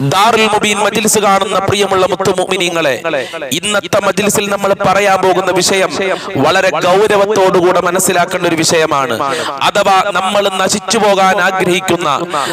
ദാറുൽ മുബീൻ മജ്ലിസ് കാണുന്ന പ്രിയമുള്ള മുത്തുമുമിനിങ്ങളെ ഇന്നത്തെ മജ്ലിസിൽ നമ്മൾ പറയാൻ പോകുന്ന വിഷയം വളരെ ഗൗരവത്തോടുകൂടെ മനസ്സിലാക്കേണ്ട ഒരു വിഷയമാണ്. അഥവാ നമ്മൾ നശിച്ചു പോകാൻ ആഗ്രഹിക്കുന്ന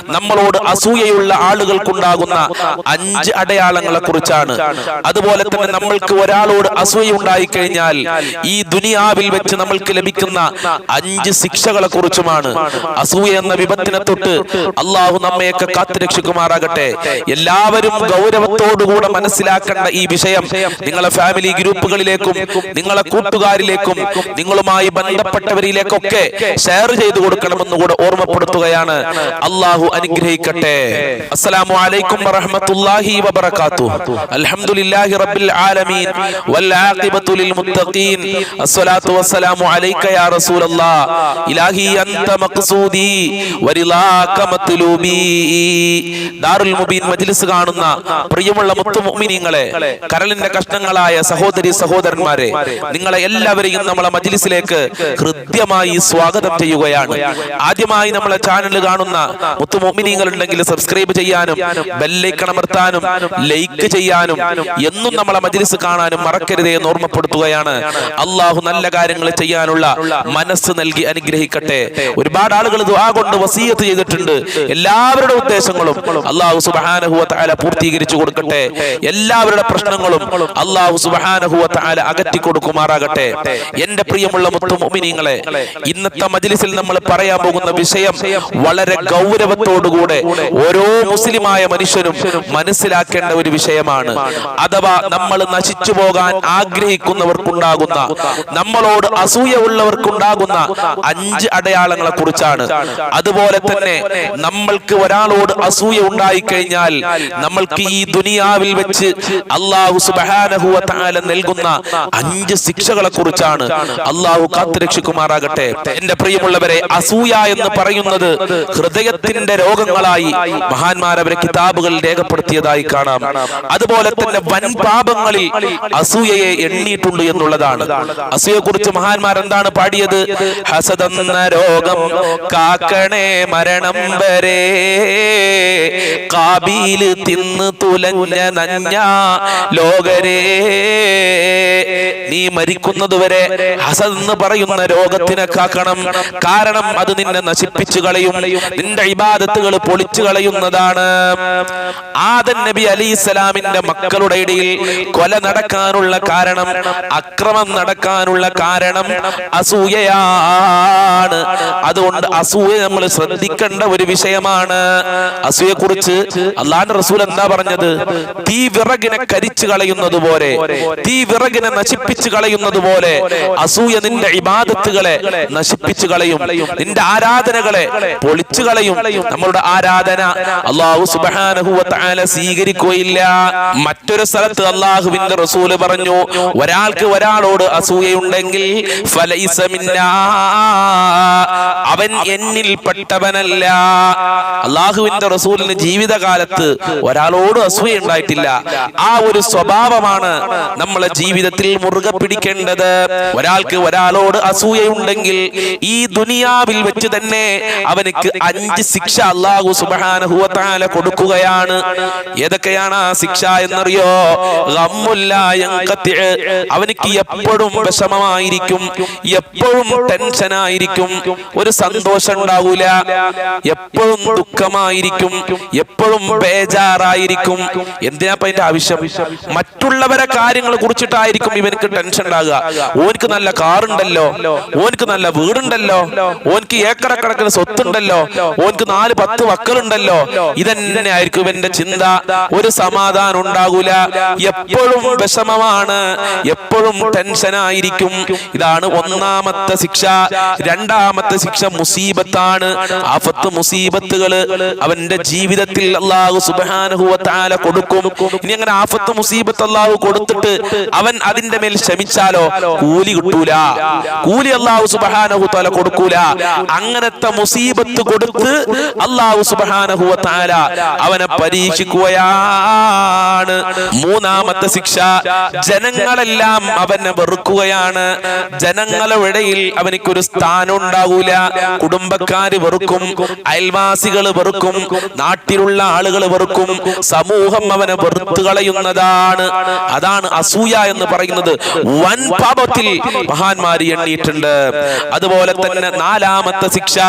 നമ്മളോട് അസൂയയുള്ള ആളുകൾക്കുണ്ടാകുന്ന അഞ്ച് അടയാളങ്ങളെ കുറിച്ചാണ്. അതുപോലെ തന്നെ നമ്മൾക്ക് ഒരാളോട് അസൂയ ഉണ്ടായി കഴിഞ്ഞാൽ ഈ ദുനിയാവിൽ വെച്ച് നമ്മൾക്ക് ലഭിക്കുന്ന അഞ്ച് ശിക്ഷകളെ കുറിച്ചുമാണ്. അസൂയ എന്ന വിപത്തിനെ തൊട്ട് അള്ളാഹു നമ്മയൊക്കെ കാത്തുരക്ഷിക്കുമാറാകട്ടെ. എല്ലാവരും ഗൗരവത്തോടുകൂടെ മനസ്സിലാക്കേണ്ട ഈ വിഷയം നിങ്ങളെ ഫാമിലി ഗ്രൂപ്പുകളിലേക്കും നിങ്ങളെ കൂട്ടുകാരിലേക്കും നിങ്ങളുമായി ബന്ധപ്പെട്ടവരിലേക്കൊക്കെ ഷെയർ ചെയ്തു കൊടുക്കണമെന്ന് കൂടെ ഓർമ്മപ്പെടുത്തുകയാണ്. അള്ളാഹു അനുഗ്രഹിക്കട്ടെ. അസ്സലാമു അലൈക്കും അൽഹംദുലില്ലാഹി റബ്ബിൽ ആലമീൻ. വൽ മുത്തഖീൻ. അസ്സലാത്തു വസ്സലാമു യാ ഇലാഹി അൻത ദാറുൽ മുബീൻ മജ്ലിസ് കാണുന്ന പ്രിയമുള്ള മുത്തുമുഅ്മിനീങ്ങളെ കരളിന്റെ കഷ്ണങ്ങളായ സഹോദരി സഹോദരന്മാരെ നിങ്ങളെ എല്ലാവരെയും നമ്മളെ മജിലിസിലേക്ക് ഹൃദ്യമായി സ്വാഗതം ചെയ്യുകയാണ്. ആദ്യമായി നമ്മളെ ചാനൽ കാണുന്ന മുത്തുമുഅ്മിനീങ്ങൾ ഉണ്ടെങ്കിൽ സബ്സ്ക്രൈബ് ചെയ്യാനും ബെല്ലൈക്കണമർത്താനും ലൈക്ക് ചെയ്യാനും എന്നും നമ്മളെ മജിലിസ് കാണാനും മറക്കരുതേ എന്ന് ഓർമ്മപ്പെടുത്തുകയാണ്. അള്ളാഹു നല്ല കാര്യങ്ങൾ ചെയ്യാനുള്ള മനസ്സ് നൽകി അനുഗ്രഹിക്കട്ടെ. ഒരുപാട് ആളുകൾ കൊണ്ട് വസീയത്ത് ചെയ്തിട്ടുണ്ട്. എല്ലാവരുടെ ഉദ്ദേശങ്ങളും അള്ളാഹു സുബ്ഹാനഹു പൂർത്തീകരിച്ചു കൊടുക്കട്ടെ. എല്ലാവരുടെ പ്രശ്നങ്ങളും അള്ളാഹു തആല അകറ്റി കൊടുക്കുമാറാകട്ടെ. എന്റെ പ്രിയമുള്ള മുത്തുമിനിങ്ങളെ ഇന്നത്തെ മജ്ലിസിൽ നമ്മൾ പറയാൻ പോകുന്ന വിഷയം വളരെ ഗൗരവത്തോടുകൂടെ ഓരോ മുസ്ലിമായ മനുഷ്യനും മനസ്സിലാക്കേണ്ട ഒരു വിഷയമാണ്. അഥവാ നമ്മൾ നശിച്ചു പോകാൻ ആഗ്രഹിക്കുന്നവർക്കുണ്ടാകുന്ന നമ്മളോട് അസൂയ ഉള്ളവർക്കുണ്ടാകുന്ന അഞ്ച് അടയാളങ്ങളെ കുറിച്ചാണ് അതുപോലെ തന്നെ നമ്മൾക്ക് ഒരാളോട് അസൂയ ഉണ്ടായി കഴിഞ്ഞാൽ നമ്മൾക്ക് ഈ ദുനിയാവിൽ വെച്ച് അള്ളാഹു സുബ്ഹാനഹു വ തആല നൽകുന്ന അഞ്ച് ശിക്ഷകളെ കുറിച്ചാണ് അള്ളാഹു കാത്തുരക്ഷിക്കുമാറാകട്ടെ. എന്റെ പ്രിയമുള്ളവരെ അസൂയ എന്ന് പറയുന്നത് ഹൃദയത്തിന്റെ രോഗങ്ങളായി മഹാന്മാരവരെ കിതാബുകൾ രേഖപ്പെടുത്തിയതായി കാണാം. അതുപോലെ തന്നെ വൻ പാപങ്ങളിൽ അസൂയയെ എണ്ണിയിട്ടുണ്ട് എന്നുള്ളതാണ്. അസൂയെ കുറിച്ച് മഹാന്മാർ എന്താണ് പാടിയത്? ഹസതെന്ന രോഗം കാക്കണേ മരണം വരെ കാബീൽ തിന്ന് തുലഞ്ഞ നഞ്ഞ ലോകരേ നീ മരിക്കുന്നതുവരെ ഹസന്ന് പറയുന്ന രോഗത്തിനെ കാക്കണം കാരണം അത് നിന്നെ നശിപ്പിച്ചു കളയും നിന്റെ ഇബാദത്തുകൾ പൊളിച്ചു കളയുന്നതാണ്. ആദൻ നബി അലി ഇസ്ലാമിന്റെ മക്കളുടെ ഇടയിൽ കൊല നടക്കാനുള്ള കാരണം അക്രമം നടക്കാനുള്ള കാരണം അസൂയയാണ് അതുകൊണ്ട് അസൂയ നമ്മൾ ശ്രദ്ധിക്കേണ്ട ഒരു വിഷയമാണ്. അസൂയെ കുറിച്ച് അള്ളാന്റെ റസൂൽ എന്താ പറഞ്ഞത്? തീ വിറകിനെ കരിച്ചു കളയുന്നത് പോലെ തീ വിറകിനെ നശിപ്പിച്ചു കളയുന്നത് പോലെ അസൂയ നിന്റെ ഇബാദത്തുകളെ നശിപ്പിച്ചു കളയും. നിന്റെ ആരാധനകളെ പൊളിച്ചു കളയും. നമ്മളുടെ ആരാധന അള്ളാഹു തആല സ്വീകരിക്കുകയില്ല. മറ്റൊരു സ്ഥലത്ത് അള്ളാഹുവിന്റെ റസൂൽ പറഞ്ഞു ഒരാൾക്ക് ഒരാളോട് അസൂയുണ്ടെങ്കിൽ ഫലൈസ മിന്നാ. അവൻ എന്നിൽ പെട്ടവനല്ല അള്ളാഹുവിന്റെ റസൂലിന് ജീവിതകാലത്ത് ഒരാളോട് അസൂയ ഉണ്ടായിട്ടില്ല. ആ ഒരു സ്വഭാവമാണ് നമ്മളെ ജീവിതത്തിൽ മുറുകെ പിടിക്കേണ്ടത്. ഒരാൾക്ക് ഒരാളോട് അസൂയയുണ്ടെങ്കിൽ ഈ ദുനിയാവിൽ വെച്ച് തന്നെ അവനക്ക് അഞ്ച് ശിക്ഷ അള്ളാഹു തആല കൊടുക്കുകയാണ്. ഏതൊക്കെയാണ് ആ ശിക്ഷ എന്നറിയോ. അവനക്ക് എപ്പോഴും വിഷമമായിരിക്കും. എപ്പോഴും ടെൻഷൻ ആയിരിക്കും ഒരു സന്തോഷം ഉണ്ടാവൂല എപ്പോഴും ദുഃഖമായിരിക്കും എപ്പോഴും ബേജാറായിരിക്കും. എന്തിനാ അതിന്റെ ആവശ്യം? മറ്റുള്ളവരെ കാര്യങ്ങൾ കുറിച്ചിട്ടായിരിക്കും ഇവനക്ക് ടെൻഷൻ ഉണ്ടാകുക. ഓനക്ക് നല്ല കാറുണ്ടല്ലോ ഓനക്ക് നല്ല വീടുണ്ടല്ലോ ഓനക്ക് ഏക്കറക്കണക്കിന് സ്വത്തുണ്ടല്ലോ ഓനക്ക് നാല് പത്ത് മക്കളുണ്ടല്ലോ. ഇതന്നെ ആയിരിക്കും ഇവന്റെ ചിന്ത. ഒരു സമാധാനം ഉണ്ടാകൂല. എപ്പോഴും വിഷമമാണ് എപ്പോഴും ടെൻഷൻ ആയിരിക്കും. ഇതാണ് ഒന്നാമത്തെ ശിക്ഷ. രണ്ടാമത്തെ ശിക്ഷ മുസീബത്താണ്. ആഫത്ത് മുസീബത്തുകൾ അവന്റെ ജീവിതത്തിൽ അള്ളാഹു തആല കൊടുക്കും. ഇനി അങ്ങനെ ആഫത്ത് മുസീബത്ത് അള്ളാഹു കൊടുത്തിട്ട് അവൻ അതിന്റെ മേൽ ശ്രമിച്ചാലോ കൂലി കിട്ടൂല. കൂലി അള്ളാഹു സുബ്ഹാനഹു തആല കൊടുക്കൂല. അങ്ങനത്തെ മുസീബത്ത് കൊടുത്ത് അള്ളാഹു തആല അവനെ പരീക്ഷിക്കുകയാണ്. മൂന്നാമത്തെ ശിക്ഷ ജനങ്ങളെല്ലാം അവനെ വെറുക്കുകയാണ്. ജനങ്ങളുടെ ഇടയിൽ അവനിക്കൊരു സ്ഥാനം ഉണ്ടാകൂല കുടുംബക്കാര് വെറുക്കും അയൽവാസികൾ വെറുക്കും നാട്ടിലുള്ള ആളുകൾ വെറുക്കും സമൂഹം അവനെ വെറുത്തു കളയുന്നതാണ്. അതാണ് അസൂയ എന്ന് പറയുന്നത്. വൻ പാപത്തിൽ മഹാന്മാര് എണ്ണിയിട്ടുണ്ട്. അതുപോലെ തന്നെ നാലാമത്തെ ശിക്ഷ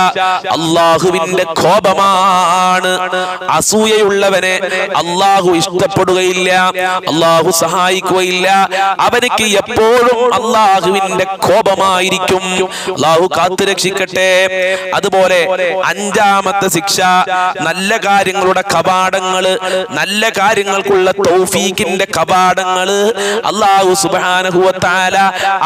അള്ളാഹുവിന്റെ കോപമാണ്. അസൂയയുള്ളവനെ അള്ളാഹു ഇഷ്ടപ്പെടുകയില്ല അള്ളാഹു സഹായിക്കുകയില്ല. അവനക്ക് എപ്പോഴും അള്ളാഹുവിന്റെ കോപമായിരിക്കും. അള്ളാഹു കാത്തു രക്ഷിക്കട്ടെ അതുപോലെ അഞ്ചാമത്തെ ശിക്ഷ നല്ല കാര്യങ്ങളുടെ കവാടങ്ങൾ നല്ല കാര്യങ്ങൾക്കുള്ള തൗഫീഖിന്റെ കവാടങ്ങൾ അള്ളാഹു സുബാനഹുവത്താല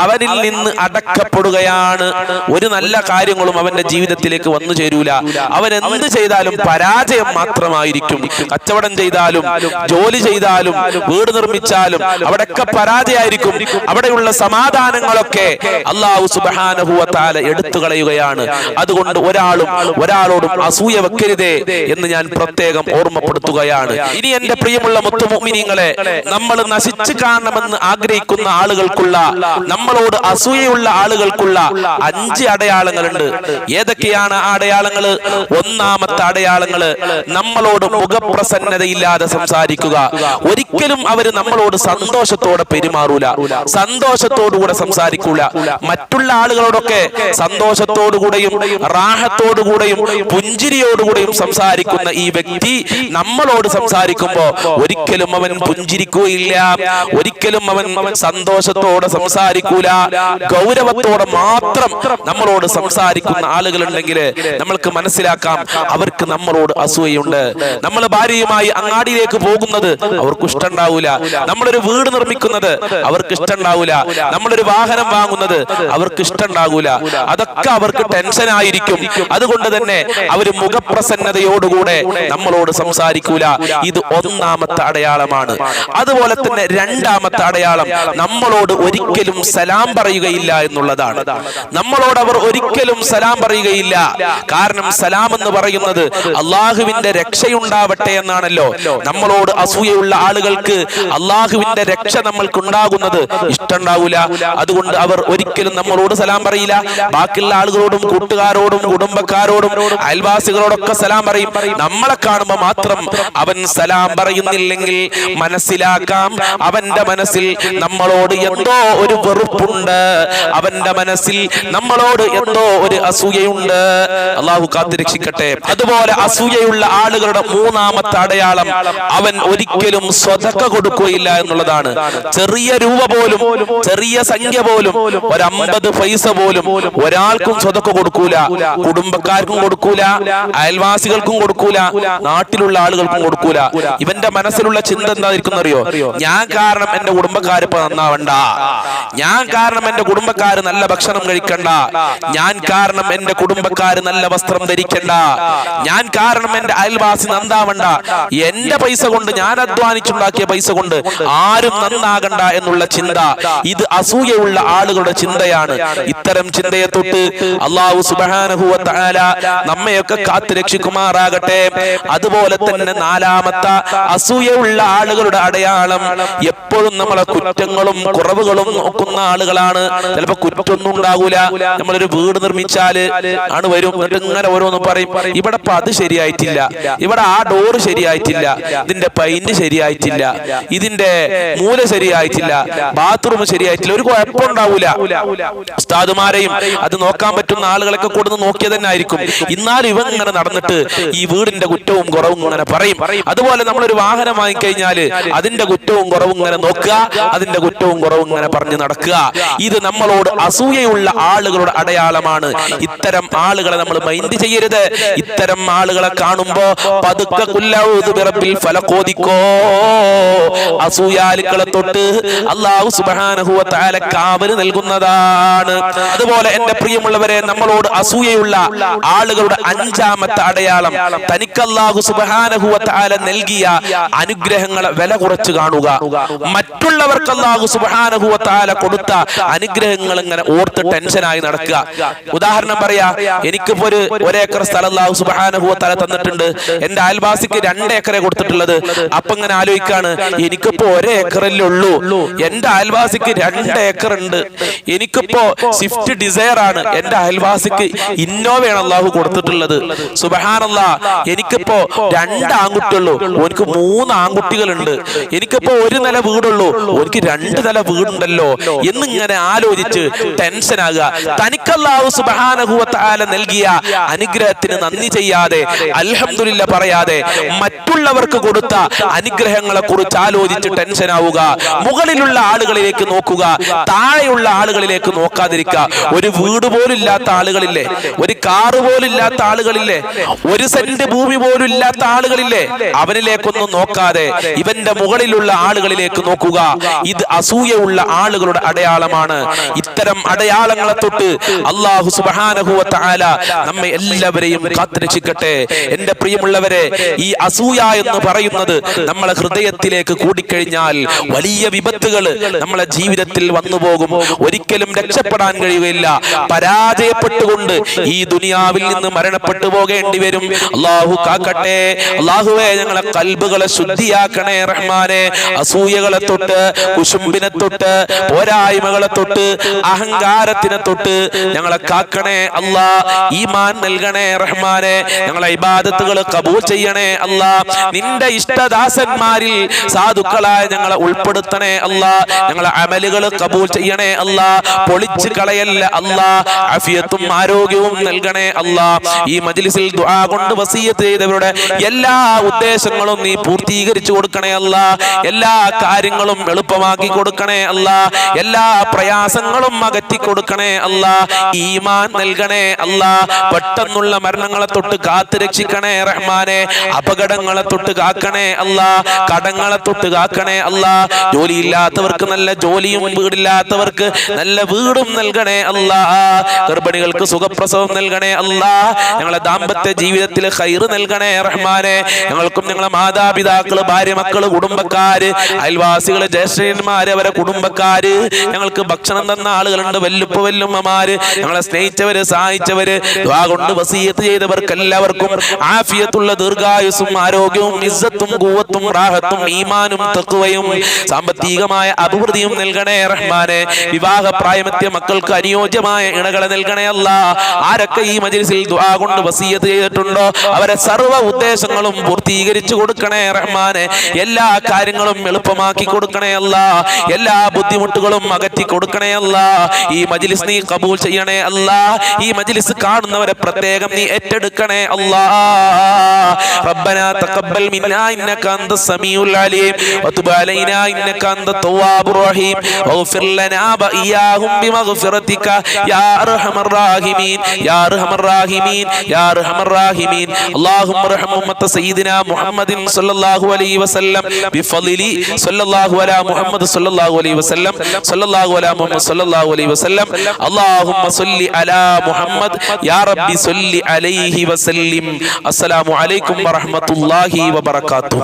അവനിൽ നിന്ന് അടക്കപ്പെടുകയാണ്. ഒരു നല്ല കാര്യങ്ങളും അവന്റെ ജീവിതത്തിലേക്ക് വന്നു ചേരൂല. അവൻ എന്ത് ചെയ്താലും പരാജയം മാത്രമായിരിക്കും. കച്ചവടം ചെയ്താലും ജോലി ചെയ്താലും വീട് നിർമ്മിച്ചാലും അവിടെയൊക്കെ പരാജയമായിരിക്കും അവിടെയുള്ള സമാധാനങ്ങളൊക്കെ അള്ളാഹു സുബാനഹുവത്താല എടുത്തു കളയുകയാണ് അതുകൊണ്ട് ഒരാളും ഒരാളോടും അസൂയ വെക്കരുതേ എന്ന് ഞാൻ പ്രത്യേകം ഓർമ്മപ്പെടുത്തുകയാണ്. ഇനി എന്റെ പ്രിയമുള്ള മുത്തുമോമിനിങ്ങളെ നമ്മൾ നശിച്ചു കാണണമെന്ന് ആഗ്രഹിക്കുന്ന ആളുകൾക്കുള്ള നമ്മളോട് അസൂയയുള്ള ആളുകൾക്കുള്ള അഞ്ച് അടയാളങ്ങളുണ്ട്. ഏതൊക്കെയാണ് ആ അടയാളങ്ങൾ ഒന്നാമത്തെ അടയാളങ്ങൾ നമ്മളോട് മുഖപ്രസന്നതയില്ലാതെ സംസാരിക്കുക. ഒരിക്കലും അവർ നമ്മളോട് സന്തോഷത്തോടെ പെരുമാറൂല. സന്തോഷത്തോടുകൂടെ സംസാരിക്കൂല. മറ്റുള്ള ആളുകളോടൊക്കെ സന്തോഷത്തോടുകൂടെയും റാഹത്തോടുകൂടെയും പുഞ്ചിരിയോടുകൂടെയും സംസാരിക്കുന്ന ഈ വ്യക്തി നമ്മളോട് സംസാരിക്കുമ്പോ ഒരിക്കലും അവൻ പുഞ്ചിരിക്കുകയില്ല. ഒരിക്കലും അവൻ സന്തോഷത്തോടെ സംസാരിക്കൂല. ഗൗരവത്തോടെ മാത്രം നമ്മളോട് സംസാരിക്കുന്ന ആളുകളുണ്ടെങ്കിൽ നമ്മൾക്ക് മനസ്സിലാക്കാം. അവർക്ക് നമ്മളോട് അസൂയുണ്ട്. നമ്മൾ ഭാര്യയുമായി അങ്ങാടിയിലേക്ക് പോകുന്നത് അവർക്ക് ഇഷ്ടമുണ്ടാവൂല നമ്മളൊരു വീട് നിർമ്മിക്കുന്നത് അവർക്ക് ഇഷ്ടമുണ്ടാവൂല നമ്മളൊരു വാഹനം വാങ്ങുന്നത് അവർക്ക് ഇഷ്ടമുണ്ടാകൂല അതൊക്കെ അവർക്ക് ടെൻഷൻ ആയിരിക്കും അതുകൊണ്ട് തന്നെ അവർ മുഖപ്രസന്നതയോടുകൂടെ നമ്മളോട് സംസാരിക്കൂല. ഇത് ഒന്നാമത്തെ അടയാളമാണ്. അതുപോലെ തന്നെ രണ്ടാമത്തെ അടയാളം നമ്മളോട് ഒരിക്കലും സലാം പറയുകയില്ല എന്നുള്ളതാണ്. നമ്മളോട് അവർ ഒരിക്കലും സലാം പറയുകയില്ല. കാരണം സലാം എന്ന് പറയുന്നത് അള്ളാഹുവിന്റെ രക്ഷയുണ്ടാവട്ടെ എന്നാണല്ലോ. നമ്മളോട് അസൂയുള്ള ആളുകൾക്ക് അള്ളാഹുവിന്റെ രക്ഷ നമ്മൾക്ക് ഉണ്ടാകുന്നത് ഇഷ്ടമുണ്ടാവൂല. അതുകൊണ്ട് അവർ ഒരിക്കലും നമ്മളോട് സലാം പറയില്ല. ബാക്കിയുള്ള ആളുകളോടും കൂട്ടുകാരോടും കുടുംബക്കാരോടും അയൽവാസികളോടൊക്കെ സലാം പറയും. നമ്മളെ കാണുമ്പോ മാത്രം അവൻ സലാം പറയുന്നില്ലെങ്കിൽ മനസ്സിലാക്കാം. അവന്റെ മനസ്സിൽ നമ്മളോട് എന്തോ ഒരു വെറുപ്പുണ്ട്. അവന്റെ മനസ്സിൽ നമ്മളോട് എന്തോ ഒരു അസൂയയുണ്ട്. അള്ളാഹു കാത്തിരക്ഷിക്കട്ടെ. അതുപോലെ അസൂയയുള്ള ആളുകളുടെ മൂന്നാമത്തെ അടയാളം അവൻ ഒരിക്കലും സ്വതക്ക കൊടുക്കുകയില്ല എന്നുള്ളതാണ്. ചെറിയ രൂപ പോലും ചെറിയ സംഖ്യ പോലും ഒരു പൈസ പോലും ഒരാൾക്കും സ്വതക്ക കൊടുക്കൂല കുടുംബക്കാർക്കും കൊടുക്കൂല അയൽവാസികൾക്കും കൊടുക്കൂല നാട്ടിലുള്ള ആളുകൾക്കും കൊടുക്കൂല. ഇവന്റെ മനസ്സിലുള്ള ചിന്ത എന്തായിരിക്കും അറിയോ ഞാൻ കാരണം എന്റെ കുടുംബക്കാർ ഇപ്പൊ നന്നാവണ്ട. ഞാൻ കാരണം എന്റെ കുടുംബക്കാർ നല്ല ഭക്ഷണം കഴിക്കണ്ട. ഞാൻ കാരണം എന്റെ കുടുംബക്കാർ നല്ല വസ്ത്രം ധരിക്കണ്ട. ഞാൻ കാരണം എന്റെ അയൽവാസി നന്നാവണ്ട. എന്റെ പൈസ കൊണ്ട് ഞാൻ അധ്വാനിച്ചുണ്ടാക്കിയ പൈസ കൊണ്ട് ആരും നന്നാകണ്ട എന്നുള്ള ചിന്ത. ഇത് അസൂയുള്ള ആളുകളുടെ ചിന്തയാണ്. ഇത്തരം ചിന്തയെ തൊട്ട് അള്ളാഹു സുബാനഹുവ തആല നമ്മയൊക്കെ കാത്തു രക്ഷിക്കുമാറാകട്ടെ. അതുപോലെ തന്നെ നാലാമത്തെ അസൂയയുള്ള ആളുകളുടെ അടയാളം എപ്പോഴും നമ്മളെ കുറ്റങ്ങളും കുറവുകളും നോക്കുന്ന ആളുകളാണ്. ചിലപ്പോ കുറ്റൊന്നും ഉണ്ടാകൂല. നമ്മളൊരു വീട് നിർമ്മിച്ചാൽ ആണ് വരും. എന്നിട്ട് ഇങ്ങനെ ഓരോന്ന് പറയും. ഇവിടെ അത് ശരിയായിട്ടില്ല. ഇവിടെ ആ ഡോറ് ശരിയായിട്ടില്ല. ഇതിന്റെ പൈന്റ് ശരിയായിട്ടില്ല. ഇതിന്റെ മൂല ശരിയായിട്ടില്ല. ബാത്റൂം ശരിയായിട്ടില്ല. ഒരു കുഴപ്പം ഉണ്ടാവൂല. ഉസ്താദുമാരെയും അത് നോക്കാൻ പറ്റുന്ന ആളുകളൊക്കെ കൊടുന്ന് നോക്കിയത് തന്നെ ആയിരിക്കും. ഇന്നാലും ഇവൻ ഇങ്ങനെ നടന്നിട്ട് ഈ വീടിന്റെ കുറ്റവും കുറവും ഇങ്ങനെ പറയും. അതുപോലെ നമ്മളൊരു വാഹനം വാങ്ങിക്കഴിഞ്ഞാൽ അതിന്റെ കുറ്റവും കുറവും ഇങ്ങനെ നോക്കുക അതിന്റെ കുറ്റവും കുറവും ഇങ്ങനെ പറഞ്ഞു നടക്കുക. ഇത് നമ്മളോട് അസൂയയുള്ള ആളുകളുടെ അടയാളമാണ്. ഇത്തരം ആളുകളെ നമ്മൾ മൈൻഡ് ചെയ്യരുത്. ഇത്തരം ആളുകളെ കാണുമ്പോ പതുക്കെ കുല്ലൗദു ബിറബ്ബിൽ ഫലഖോദിക്കോ അസൂയാലുക്കളെ തൊട്ട് അള്ളാഹു സുബ്ഹാനഹു വ തആല കാവൽ നൽകുന്നതാണ്. അതുപോലെ എന്റെ പ്രിയമുള്ളവരെ നമ്മളോട് അസൂയയുള്ള ആളുകളുടെ അഞ്ചാമത്തെ അടയാളം. തനിക്ക് അള്ളാഹു തആല നൽകിയ അനുഗ്രഹങ്ങളെ വില കുറച്ച് കാണുക. മറ്റുള്ളവർക്ക് അള്ളാഹു തആല കൊടുത്ത അനുഗ്രഹങ്ങൾ ഇങ്ങനെ ഓർത്ത് ടെൻഷനായി നടക്കുക. ഉദാഹരണം പറയാ എനിക്കിപ്പോ ഒരു ഒരേക്കർ സ്ഥലം അള്ളാഹു തആല തന്നിട്ടുണ്ട്. എന്റെ അയൽവാസിക്ക് രണ്ട് ഏക്കറെ കൊടുത്തിട്ടുള്ളത്. അപ്പൊ ഇങ്ങനെ ആലോചിക്കാണ് എനിക്കിപ്പോ ഒരേക്കറല്ലേ ഉള്ളൂ. എന്റെ അയൽവാസിക്ക് രണ്ട് ഏക്കർ ഉണ്ട് എനിക്കിപ്പോ സ്വിഫ്റ്റ് ഡിസയർ ആണ് എന്റെ അയൽവാസിക്ക് ഇന്നോവയാണ് അള്ളാഹു കൊടുത്തിട്ടുള്ളത്. സുബഹാനല്ല എനിക്കിപ്പോ രണ്ട് ആൺകുട്ടികളുള്ളൂ ഓനിക്ക് മൂന്ന് ആൺകുട്ടികളുണ്ട്. എനിക്കിപ്പോ ഒരു നില വീടുള്ളൂ. എനിക്ക് രണ്ട് നില വീടുണ്ടല്ലോ. എന്നിങ്ങനെ ആലോചിച്ച് ടെൻഷൻ ആകുക. തനിക്കല്ലാഹു സുബഹാനഹുവത്താല നൽകിയ അനുഗ്രഹത്തിന് നന്ദി ചെയ്യാതെ അൽഹംദുലില്ല പറയാതെ മറ്റുള്ളവർക്ക് കൊടുത്ത അനുഗ്രഹങ്ങളെ കുറിച്ച് ആലോചിച്ച് ടെൻഷൻ ആവുക. മുകളിലുള്ള ആളുകളിലേക്ക് നോക്കുക. താഴെയുള്ള ആളുകളിലേക്ക് നോക്കാതിരിക്കുക. ഒരു വീട് പോലും ഇല്ലാത്ത ആളുകളില്ലേ? ഒരു കാറ് പോലും ഇല്ലാത്ത ആളുകളില്ലേ? ഒരു സെന്റ് ഭൂമി പോലും ഇല്ലാത്ത ആളുകളില്ലേ? അവനിലേക്കൊന്നും നോക്കാതെ ഇവന്റെ മുകളിലുള്ള ആളുകളിലേക്ക് നോക്കുക. ഇത് അസൂയുള്ള ആളുകളുടെ അടയാളമാണ്. ഇത്തരം അടയാളങ്ങളെ തൊട്ട് അള്ളാഹു സുബാനഹുവല നമ്മെ എല്ലാവരെയും കാത്തിരിച്ചിക്കട്ടെ എന്റെ പ്രിയമുള്ളവരെ ഈ അസൂയ എന്ന് പറയുന്നത് നമ്മളെ ഹൃദയത്തിലേക്ക് കൂടിക്കഴിഞ്ഞാൽ വലിയ വിപത്തുകൾ നമ്മളെ ജീവിതത്തിൽ വന്നു പോകും ഒരിക്കലും രക്ഷപ്പെടാൻ കഴിയുകയില്ല. പരാജയപ്പെട്ടുകൊണ്ട് ഈ ദുനിയാവിൽ നിന്ന് മരണപ്പെട്ടു പോകേണ്ടി വരും. അള്ളാഹു കാക്കട്ടെ. അള്ളാഹുവെ ഞങ്ങളെ കൽബുകളെ ശുദ്ധിയാക്കണേ റഹ്മാനെ. അസൂയകളെ തൊട്ട് കുശുംബിനെ തൊട്ട് പോരായ്മകളെ തൊട്ട് അഹങ്കാരത്തിനെ തൊട്ട് ഞങ്ങളെ കാക്കണേ. അല്ലാ ഈമാൻ നൽകണേ റഹ്മാനെ. ഞങ്ങളെ ഇബാദത്തുകൾ കബൂൽ ചെയ്യണേ അല്ലാ. നിന്റെ ഇഷ്ടദാസന്മാരിൽ സാധുക്കളായ ഞങ്ങളെ ഉൾപ്പെടുത്തണേ അല്ലാ. ഞങ്ങളെ അമലുകൾ കബൂൽ ചെയ്യണേ അല്ലാ. പൊളിച്ചു കളയല്ല അല്ലാ. അഫിയത്തും ആരോഗ്യവും നൽകണേ അല്ല. ഈ മജ്ലിസിൽ ദുആ കൊണ്ട് വസീയത്ത് ചെയ്തവരുടെ എല്ലാ ഉദ്ദേശങ്ങളും നീ പൂർത്തീകരിച്ചു കൊടുക്കണേ അല്ല. എല്ലാ കാര്യങ്ങളും എളുപ്പമാക്കി കൊടുക്കണേ അല്ല. എല്ലാ പ്രയാസങ്ങളും അകറ്റി കൊടുക്കണേ അല്ല. ഈമാൻ നൽകണേ അല്ല. പെട്ടെന്നുള്ള മരണങ്ങളെ തൊട്ട് കാത്തു രക്ഷിക്കണേ റഹ്മാനെ. അപകടങ്ങളെ തൊട്ട് കാക്കണേ അല്ല. കടങ്ങളെ തൊട്ട് കാക്കണേ അല്ല. ജോലിയില്ലാത്തവർക്ക് നല്ല ജോലിയും വീടില്ലാത്തവർക്ക് നല്ല വീടും നൽകണേ അല്ല. ഗർഭിണികൾക്ക് സുഖപ്രസവം നൽകണേ അല്ലാ. ഞങ്ങളെ ദാമ്പത്യ ജീവിതത്തിൽ ഹൈറ് നൽകണേ റഹ്മാനെ. ഞങ്ങൾക്കും ഞങ്ങളെ മാതാപിതാക്കൾ ഭാര്യ മക്കൾ കുടുംബക്കാര് അയൽവാസികൾ ജ്യേഷ്ഠന്മാര് അവരെ കുടുംബക്കാര്. ഞങ്ങൾക്ക് ഭക്ഷണം തന്ന ആളുകളുണ്ട് വല്ലുപ്പ വല്ലുമ്മമാര്. ഞങ്ങളെ സ്നേഹിച്ചവര് സഹായിച്ചവര് കൊണ്ട് വസീയത്ത് ചെയ്തവർക്ക് എല്ലാവർക്കും ആഫിയത്തുള്ള ദീർഘായുസും ആരോഗ്യവും ഇസ്സത്തും കൂവത്തും റാഹത്തും ഈമാനും തക്കുവയും സാമ്പത്തികമായ അഭിവൃദ്ധിയും നൽകണേ റഹ്മാനെ. വിവാഹ പ്രായമത്യ മക്കൾക്ക് അനുയോജ്യമായ ഇണകളെ നൽകണേ അല്ല. അല്ല ആരൊക്കെ ഈ മജിൽസിൽ ദുആ കൊണ്ട് വസീയത് ചെയ്തിട്ടുണ്ടോ? അവരെ സർവ ഉദ്ദേശങ്ങളും പൂർത്തീകരിച്ചു കൊടുക്കണേ റഹ്മാനെ. എല്ലാ കാര്യങ്ങളും എളുപ്പമാക്കി കൊടുക്കണേയല്ല എല്ലാ ബുദ്ധിമുട്ടുകളും അകറ്റി കൊടുക്കണേയല്ല ഈ മജിലിസ് നീ കബൂൽ ചെയ്യണേ അല്ല ഈ മജിലിസ് കാണുന്നവരെ പ്രത്യേകം നീ ഏറ്റെടുക്കണേ അല്ല റബ്ബന തഖബ്ബൽ മിന്നാ ഇന്നക അന്ത സമീഉൽ അലീം. അലൈനാ ഇന്നക റഹീം. വഗ്ഫിർ ലനാ ബിമഗ്ഫിറതിക യാ അർഹമർ الراحمين يا ارحم الراحمين يا ارحم الراحمين اللهم ارحم امه سيدنا محمد صلى الله عليه وسلم بفضل صلى الله على محمد صلى الله عليه وسلم صلى الله على محمد صلى الله عليه وسلم اللهم صل على محمد يا ربي صل عليه وسلم السلام عليكم ورحمه الله وبركاته